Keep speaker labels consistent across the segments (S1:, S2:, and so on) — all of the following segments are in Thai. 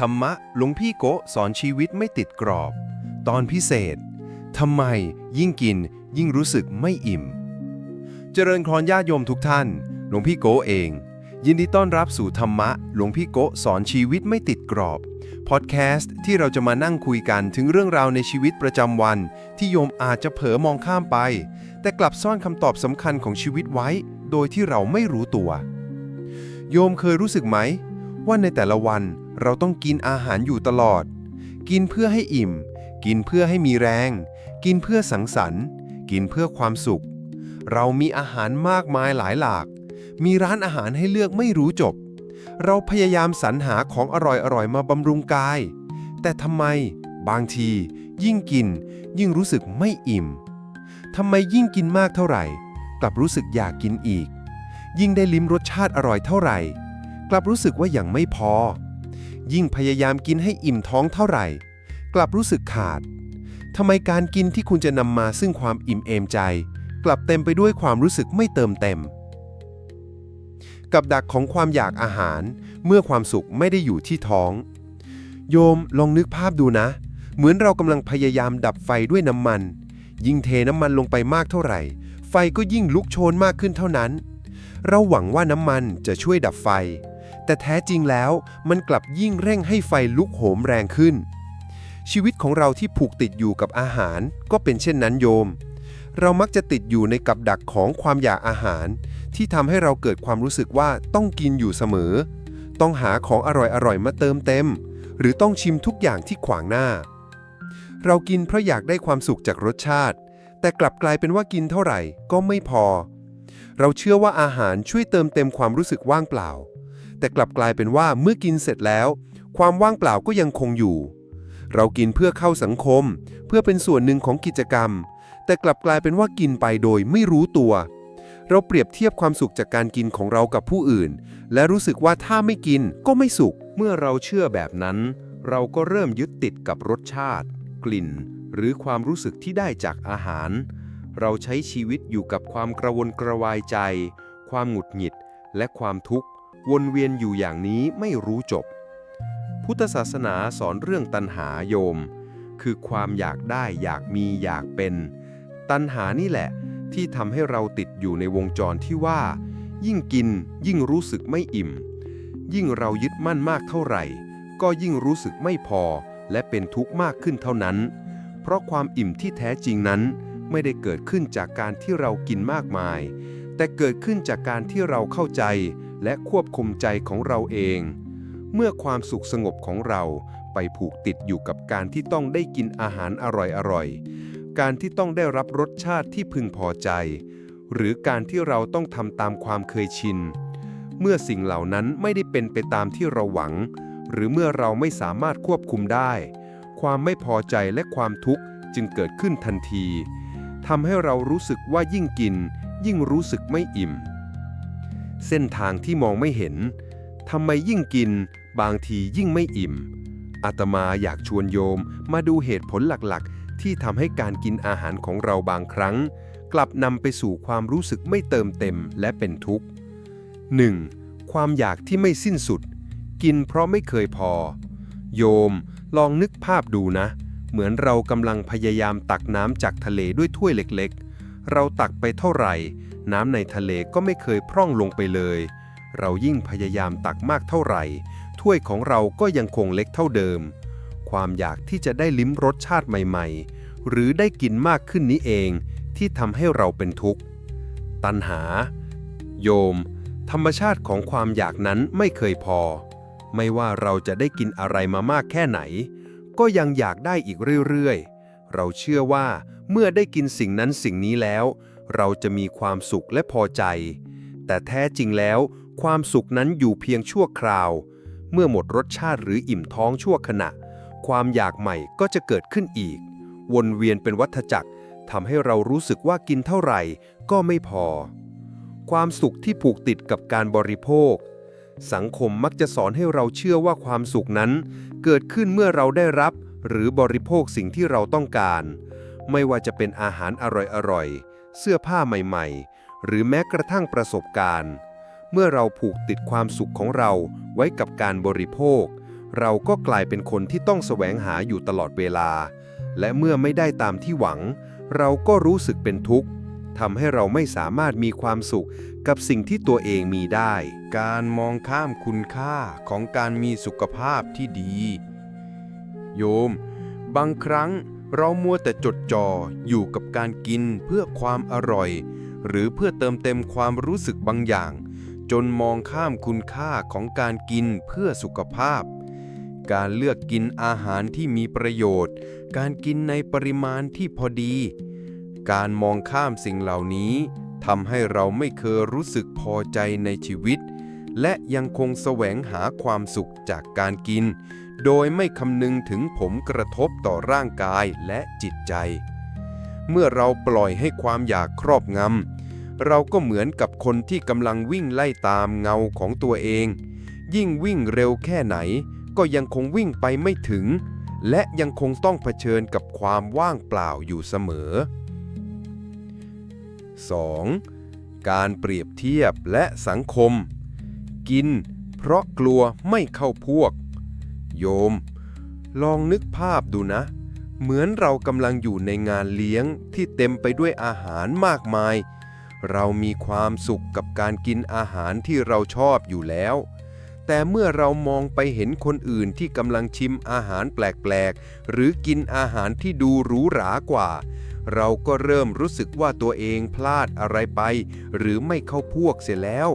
S1: ธรรมะหลวงพี่โกะสอนชีวิตไม่ติดกรอบ ตอนพิเศษทำไมยิ่งกินยิ่งรู้สึกไม่อิ่ม เจริญครญาติโยมทุกท่าน หลวงพี่โกเอง ยินดีต้อนรับสู่ธรรมะ หลวงพี่โกสอนชีวิตไม่ติดกรอบพอดแคสต์ที่เราจะมานั่งคุยกันถึงเรื่องราวในชีวิตประจำวัน ที่โยมอาจจะเผลอมองข้ามไป แต่กลับซ่อนคำตอบสำคัญของชีวิตไว้ โดยที่เราไม่รู้ตัว โยมเคยรู้สึกไหม ว่าในแต่ละวันเราต้องกินอาหารอยู่ตลอด กินเพื่อให้อิ่ม กินเพื่อให้มีแรง กินเพื่อสังสรรค์ กินเพื่อความสุข เรามีอาหารมากมายหลายหลาก มีร้านอาหารให้เลือกไม่รู้จบ เราพยายามสรรหาของอร่อยๆมาบำรุงกาย แต่ทำไมบางที ยิ่งกิน ยิ่งรู้สึกไม่อิ่มทำไมยิ่งกินมากเท่าไหร่ กลับรู้สึกอยากกินอีก ยิ่งได้ลิ้มรสชาติอร่อยเท่าไหร่ กลับรู้สึกว่ายังไม่พอ ยิ่งพยายามกินให้อิ่มท้องเท่าไหร่ กลับรู้สึกขาดทำไมการกินที่คุณจะนำมาซึ่งความอิ่มเอมใจ กลับเต็มไปด้วยความรู้สึกไม่เติมเต็ม กับดักของความอยากอาหาร เมื่อความสุขไม่ได้อยู่ที่ท้อง โยมลองนึกภาพดูนะ เหมือนเรากำลังพยายามดับไฟด้วยน้ำมัน ยิ่งเทน้ำมันลงไปมากเท่าไหร่ ไฟก็ยิ่งลุกโชนมากขึ้นเท่านั้น เราหวังว่าน้ำมันจะช่วยดับไฟ แต่แท้จริงแล้วมันกลับยิ่งเร่งให้ไฟลุกโหมแรงขึ้น ชีวิตของเราที่ผูกติดอยู่กับอาหารก็เป็นเช่นนั้นโยม เรามักจะติดอยู่ในกับดักของความอยากอาหาร ที่ทำให้เราเกิดความรู้สึกว่าต้องกินอยู่เสมอ ต้องหาของอร่อยๆมาเติมเต็ม หรือต้องชิมทุกอย่างที่ขวางหน้า เรากินเพราะอยากได้ความสุขจากรสชาติ แต่กลับกลายเป็นว่ากินเท่าไหร่ก็ไม่พอ เราเชื่อว่าอาหารช่วยเติมเต็มความรู้สึกว่างเปล่า แต่กลับกลายเป็นว่าเมื่อกินเสร็จแล้ว ความว่างเปล่าก็ยังคงอยู่ เรากินเพื่อเข้าสังคม เพื่อเป็นส่วนหนึ่งของกิจกรรม แต่กลับกลายเป็นว่ากินไปโดยไม่รู้ตัว เราเปรียบเทียบความสุขจากการกินของเรากับผู้อื่น และรู้สึกว่าถ้าไม่กินก็ไม่สุข
S2: เมื่อเราเชื่อแบบนั้น เราก็เริ่มยึดติดกับรสชาติ กลิ่น หรือความรู้สึกที่ได้จากอาหาร เราใช้ชีวิตอยู่กับความกระวนกระวายใจ ความหงุดหงิด และความทุกข์ วนเวียนอยู่อย่างนี้ไม่รู้จบ พุทธศาสนาสอนเรื่องตัณหาโยม คือความอยากได้อยากมีอยากเป็น ตัณหานี่แหละ ที่ทำให้เราติดอยู่ในวงจรที่ว่า ยิ่งกินยิ่งรู้สึกไม่อิ่ม ยิ่งเรายึดมั่นมากเท่าไหร่ ก็ยิ่งรู้สึกไม่พอและเป็นทุกข์มากขึ้นเท่านั้น เพราะความอิ่มที่แท้จริงนั้นไม่ได้เกิดขึ้นจากการที่เรากินมากมาย แต่เกิดขึ้นจากการที่เราเข้าใจ และควบคุมใจของเราเอง เมื่อความสุขสงบของเราไปผูกติดอยู่กับการที่ต้องได้กินอาหารอร่อยๆ การที่ต้องได้รับรสชาติที่พึงพอใจ หรือการที่เราต้องทำตามความเคยชิน เมื่อสิ่งเหล่านั้นไม่ได้เป็นไปตามที่เราหวัง หรือเมื่อเราไม่สามารถควบคุมได้ ความไม่พอใจและความทุกข์จึงเกิดขึ้นทันทีทำให้เรารู้สึกว่ายิ่งกิน ยิ่งรู้สึกไม่อิ่ม เส้นทางที่มองไม่เห็นทำไมยิ่งกิน บางทียิ่งไม่อิ่ม อาตมาอยากชวนโยมมาดูเหตุผลหลักๆ ที่ทำให้การกินอาหารของเราบางครั้ง กลับนำไปสู่ความรู้สึกไม่เติมเต็มและเป็นทุกข์ 1. ความอยากที่ไม่สิ้นสุด กินเพราะไม่เคยพอ โยมลองนึกภาพดูนะ เหมือนเรากำลังพยายามตักน้ำจากทะเลด้วยถ้วยเล็กๆ เราตักไปเท่าไหร่ น้ำในทะเลก็ไม่เคยพร่องลงไปเลย เรายิ่งพยายามตักมากเท่าไหร่ ถ้วยของเราก็ยังคงเล็กเท่าเดิม ความอยากที่จะได้ลิ้มรสชาติใหม่ ๆ หรือได้กินมากขึ้นนี้เองที่ทำให้เราเป็นทุกข์ ตัณหา โยม ธรรมชาติของความอยากนั้นไม่เคยพอ ไม่ว่าเราจะได้กินอะไรมามากแค่ไหน ก็ยังอยากได้อีกเรื่อยๆ เราเชื่อว่าเมื่อได้กินสิ่งนั้นสิ่งนี้แล้ว เราจะมีความสุขและพอใจ แต่แท้จริงแล้ว ความสุขนั้นอยู่เพียงชั่วคราว เมื่อหมดรสชาติหรืออิ่มท้องชั่วขณะ ความอยากใหม่ก็จะเกิดขึ้นอีก วนเวียนเป็นวัฏจักรทำให้เรารู้สึกว่ากินเท่าไหร่ก็ไม่พอ ความสุขที่ผูกติดกับการบริโภค สังคมมักจะสอนให้เราเชื่อว่าความสุขนั้น เกิดขึ้นเมื่อเราได้รับ หรือบริโภคสิ่งที่เราต้องการ ไม่ว่าจะเป็นอาหารอร่อยๆ เสื้อผ้าใหม่ๆ หรือแม้กระทั่งประสบการณ์ เมื่อเราผูกติดความสุขของเราไว้กับการบริโภค เราก็กลายเป็นคนที่ต้องแสวงหาอยู่ตลอดเวลา และเมื่อไม่ได้ตามที่หวัง เราก็รู้สึกเป็นทุกข์ทำให้เราไม่สามารถมีความสุขกับสิ่งที่ตัวเองมีได้
S1: การมองข้ามคุณค่าของการมีสุขภาพที่ดี โยม บางครั้ง เรามัวแต่จดจ่ออยู่กับการกินเพื่อความอร่อย หรือเพื่อเติมเต็มความรู้สึกบางอย่าง จนมองข้ามคุณค่าของการกินเพื่อสุขภาพ การเลือกกินอาหารที่มีประโยชน์ การกินในปริมาณที่พอดี การมองข้ามสิ่งเหล่านี้ทำให้เราไม่เคยรู้สึกพอใจในชีวิต และยังคงแสวงหาความสุขจากการกิน โดยไม่คำนึงถึงผลกระทบต่อร่างกายและจิตใจ เมื่อเราปล่อยให้ความอยากครอบงำเราก็เหมือนกับคนที่กำลังวิ่งไล่ตามเงาของตัวเอง ยิ่งวิ่งเร็วแค่ไหน ก็ยังคงวิ่งไปไม่ถึง และยังคงต้องเผชิญกับความว่างเปล่าอยู่เสมอ 2. การเปรียบเทียบและสังคม กิน เพราะกลัวไม่เข้าพวก โยม ลองนึกภาพดูนะ เหมือนเรากำลังอยู่ในงานเลี้ยงที่เต็มไปด้วยอาหารมากมาย เรามีความสุขกับการกินอาหารที่เราชอบอยู่แล้ว แต่เมื่อเรามองไปเห็นคนอื่นที่กำลังชิมอาหารแปลกๆ หรือกินอาหารที่ดูหรูหรากว่า เราก็เริ่มรู้สึกว่าตัวเองพลาดอะไรไป หรือไม่เข้าพวกเสียแล้ว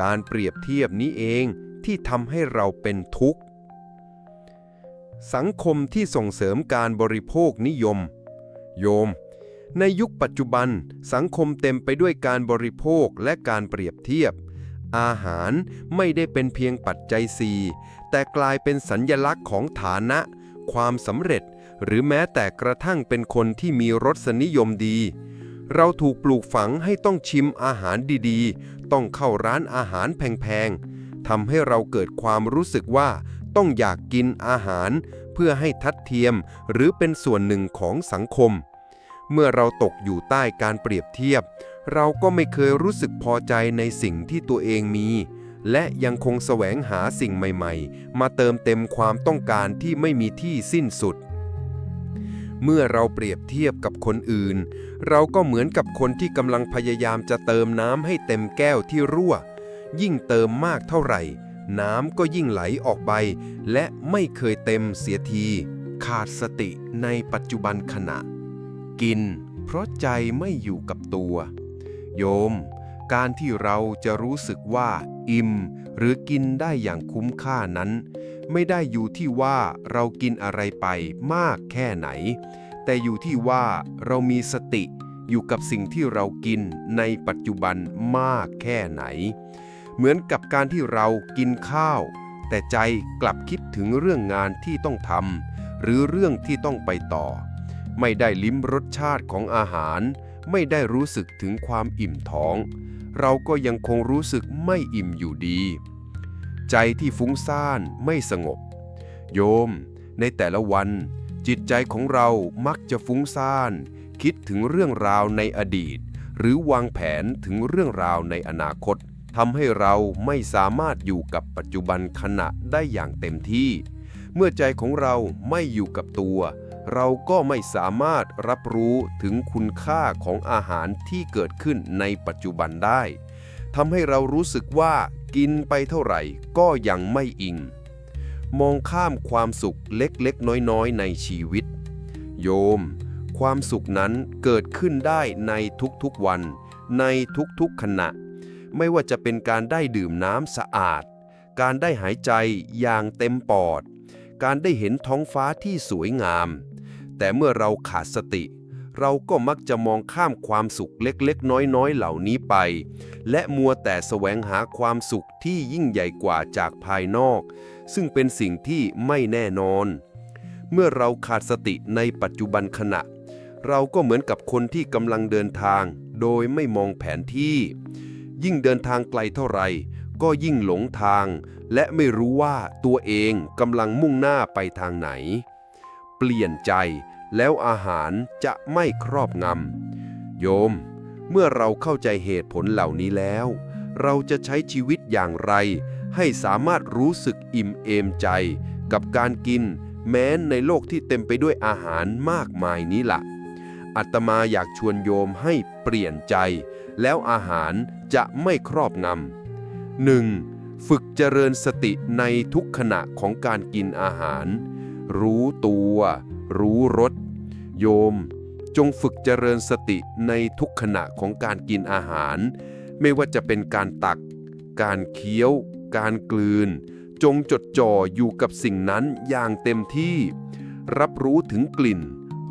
S1: การเปรียบเทียบนี้เองที่ทำให้เราเป็นทุกข์ สังคมที่ส่งเสริมการบริโภคนิยม โยม ในยุคปัจจุบัน สังคมเต็มไปด้วยการบริโภคและการเปรียบเทียบ อาหารไม่ได้เป็นเพียงปัจจัยสี่แต่กลายเป็นสัญญลักษณ์ของฐานะ ความสำเร็จ หรือแม้แต่กระทั่งเป็นคนที่มีรสนิยมดี เราถูกปลูกฝังให้ต้องชิมอาหารดีๆ ต้องเข้าร้านอาหารแพงๆทำให้เราเกิดความรู้สึกว่า ต้องอยากกินอาหาร เพื่อให้ทัดเทียมหรือเป็นส่วนหนึ่งของสังคม เมื่อเราตกอยู่ใต้การเปรียบเทียบ เราก็ไม่เคยรู้สึกพอใจในสิ่งที่ตัวเองมี และยังคงแสวงหาสิ่งใหม่ๆ มาเติมเต็มความต้องการที่ไม่มีที่สิ้นสุดเมื่อเราเปรียบเทียบกับคนอื่น เราก็เหมือนกับคนที่กำลังพยายามจะเติมน้ำให้เต็มแก้วที่รั่ว ยิ่งเติมมากเท่าไหร่ น้ำก็ยิ่งไหลออกไป และไม่เคยเต็มเสียที ขาดสติในปัจจุบันขณะ กิน เพราะใจไม่อยู่กับตัว โยม การที่เราจะรู้สึกว่า อิ่ม หรือกินได้อย่างคุ้มค่านั้น ไม่ได้อยู่ที่ว่าเรากินอะไรไปมากแค่ไหน แต่อยู่ที่ว่าเรามีสติอยู่กับสิ่งที่เรากินในปัจจุบันมากแค่ไหน เหมือนกับการที่เรากินข้าว แต่ใจกลับคิดถึงเรื่องงานที่ต้องทำหรือเรื่องที่ต้องไปต่อ ไม่ได้ลิ้มรสชาติของอาหาร ไม่ได้รู้สึกถึงความอิ่มท้อง เราก็ยังคงรู้สึกไม่อิ่มอยู่ดี ใจที่ฟุ้งซ่านไม่สงบ โยม ในแต่ละวัน จิตใจของเรามักจะฟุ้งซ่าน คิดถึงเรื่องราวในอดีต หรือวางแผนถึงเรื่องราวในอนาคต ทำให้เราไม่สามารถอยู่กับปัจจุบันขณะได้อย่างเต็มที่ เมื่อใจของเราไม่อยู่กับตัว เราก็ไม่สามารถรับรู้ถึงคุณค่าของอาหารที่เกิดขึ้นในปัจจุบันได้ทำให้เรารู้สึกว่ากินไปเท่าไหร่ก็ยังไม่อิ่มมองข้ามความสุขเล็กๆ น้อยๆ ในชีวิต โยม ความสุขนั้นเกิดขึ้นได้ในทุกๆวัน ในทุกๆขณะ ไม่ว่าจะเป็นการได้ดื่มน้ำสะอาด การได้หายใจอย่างเต็มปอด การได้เห็นท้องฟ้าที่สวยงาม แต่เมื่อเราขาดสติ เราก็มักจะมองข้ามความสุขเล็กๆ น้อยๆ เหล่านี้ไป และมัวแต่แสวงหาความสุขที่ยิ่งใหญ่กว่าจากภายนอก ซึ่งเป็นสิ่งที่ไม่แน่นอน เมื่อเราขาดสติในปัจจุบันขณะ เราก็เหมือนกับคนที่กำลังเดินทาง โดยไม่มองแผนที่ ยิ่งเดินทางไกลเท่าไหร่ก็ยิ่งหลงทาง และไม่รู้ว่าตัวเองกำลังมุ่งหน้าไปทางไหน เปลี่ยนใจแล้วอาหารจะไม่ครอบงำโยม เมื่อเราเข้าใจเหตุผลเหล่านี้แล้ว เราจะใช้ชีวิตอย่างไร ให้สามารถรู้สึกอิ่มเอมใจ
S2: กับการกิน แม้ในโลกที่เต็มไปด้วยอาหารมากมายนี้ละ่ะอาตมาอยากชวนโยมให้เปลี่ยนใจ แล้วอาหารจะไม่ครอบงำหนึ่งฝึกเจริญสติในทุกขณะของการกินอาหาร รู้ตัว รู้รส โยม จงฝึกเจริญสติในทุกขณะของการกินอาหาร ไม่ว่าจะเป็นการตัก การเคี้ยว การกลืน จงจดจ่ออยู่กับสิ่งนั้นอย่างเต็มที่ รับรู้ถึงกลิ่น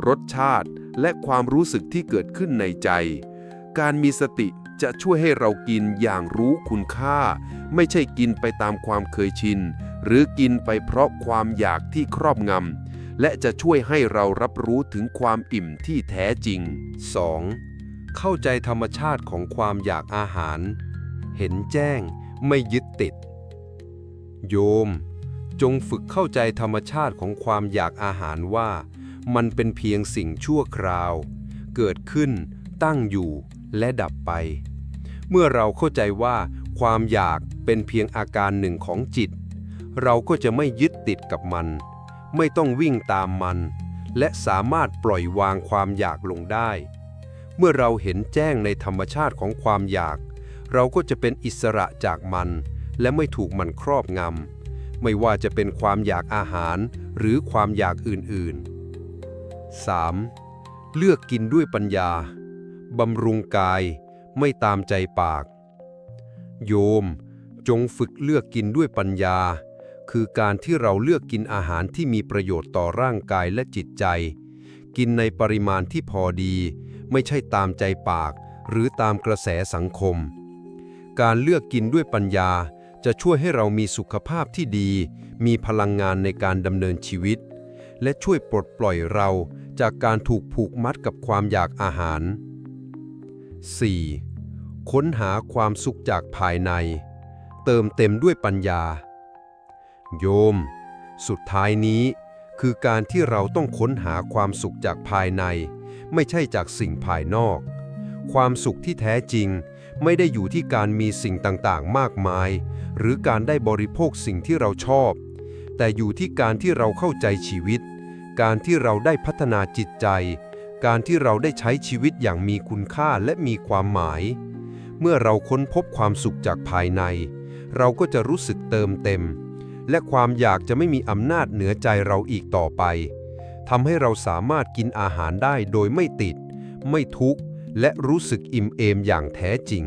S2: รสชาติ และความรู้สึกที่เกิดขึ้นในใจ การมีสติจะช่วยให้เรากินอย่างรู้คุณค่า ไม่ใช่กินไปตามความเคยชิน หรือกินไปเพราะความอยากที่ครอบงำและจะช่วยให้เรารับรู้ถึงความอิ่มที่แท้จริง
S1: 2. เข้าใจธรรมชาติของความอยากอาหาร เห็นแจ้งไม่ยึดติด โยม จงฝึกเข้าใจธรรมชาติของความอยากอาหารว่า มันเป็นเพียงสิ่งชั่วคราว เกิดขึ้นตั้งอยู่ และดับไป เมื่อเราเข้าใจว่าความอยากเป็นเพียงอาการหนึ่งของจิต เราก็จะไม่ยึดติดกับมัน ไม่ต้องวิ่งตามมัน และสามารถปล่อยวางความอยากลงได้ เมื่อเราเห็นแจ้งในธรรมชาติของความอยาก เราก็จะเป็นอิสระจากมัน และไม่ถูกมันครอบงำ ไม่ว่าจะเป็นความอยากอาหารหรือความอยากอื่นๆ 3. เลือกกินด้วยปัญญา บำรุงกาย ไม่ตามใจปาก โยม จงฝึกเลือกกินด้วยปัญญา คือการที่เราเลือกกินอาหารที่มีประโยชน์ต่อร่างกายและจิตใจ กินในปริมาณที่พอดี ไม่ใช่ตามใจปาก หรือตามกระแสสังคม การเลือกกินด้วยปัญญาจะช่วยให้เรามีสุขภาพที่ดี มีพลังงานในการดำเนินชีวิต และช่วยปลดปล่อยเราจากการถูกผูกมัดกับความอยากอาหาร 4. ค้นหาความสุขจากภายใน เติมเต็มด้วยปัญญา โยม สุดท้ายนี้ คือการที่เราต้องค้นหาความสุขจากภายใน ไม่ใช่จากสิ่งภายนอก ความสุขที่แท้จริง ไม่ได้อยู่ที่การมีสิ่งต่างๆ มากมาย หรือการได้บริโภคสิ่งที่เราชอบ แต่อยู่ที่การที่เราเข้าใจชีวิต การที่เราได้พัฒนาจิตใจ การที่เราได้ใช้ชีวิตอย่างมีคุณค่าและมีความหมาย เมื่อเราค้นพบความสุขจากภายใน เราก็จะรู้สึกเติมเต็ม และความอยากจะไม่มีอำนาจเหนือใจเราอีกต่อไปทำให้เราสามารถกินอาหารได้โดยไม่ติด ไม่ทุกข์ และรู้สึกอิ่มเอมอย่างแท้จริง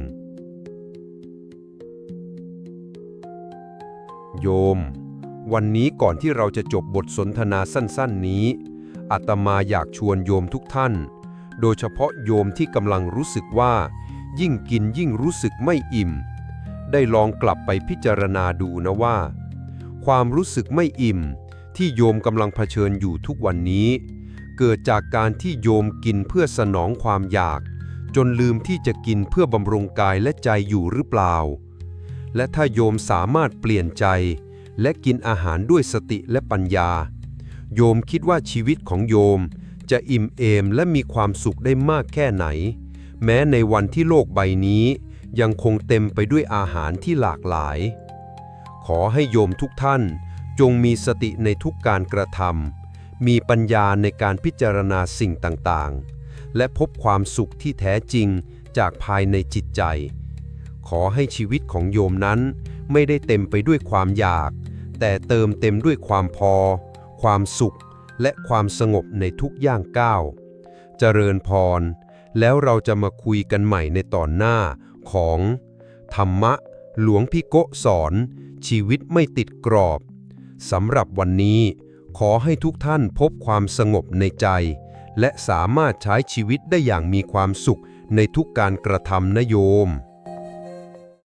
S1: โยม วันนี้ก่อนที่เราจะจบบทสนทนาสั้น ๆ นี้ อาตมาอยากชวนโยมทุกท่าน โดยเฉพาะโยมที่กำลังรู้สึกว่า ยิ่งกินยิ่งรู้สึกไม่อิ่ม ได้ลองกลับไปพิจารณาดูนะว่า ความรู้สึกไม่อิ่ม ที่โยมกำลังเผชิญอยู่ทุกวันนี้ เกิดจากการที่โยมกินเพื่อสนองความอยาก จนลืมที่จะกินเพื่อบำรุงกายและใจอยู่หรือเปล่า และถ้าโยมสามารถเปลี่ยนใจ และกินอาหารด้วยสติและปัญญา โยมคิดว่าชีวิตของโยม จะอิ่มเอมและมีความสุขได้มากแค่ไหน แม้ในวันที่โลกใบนี้ ยังคงเต็มไปด้วยอาหารที่หลากหลาย ขอให้โยมทุกท่าน จงมีสติในทุกการกระทำมีปัญญาในการพิจารณาสิ่งต่างๆ และพบความสุขที่แท้จริงจากภายในจิตใจ ขอให้ชีวิตของโยมนั้น ไม่ได้เต็มไปด้วยความอยาก แต่เติมเต็มด้วยความพอ ความสุขและความสงบในทุกย่างก้าว เจริญพร แล้วเราจะมาคุยกันใหม่ในตอนหน้าของ ธรรมะ หลวงพี่โกสอน ชีวิตไม่ติดกรอบสำหรับวันนี้ ขอให้ทุกท่านพบความสงบในใจ และสามารถใช้ชีวิตได้อย่างมีความสุขในทุกการกระทำนะโยม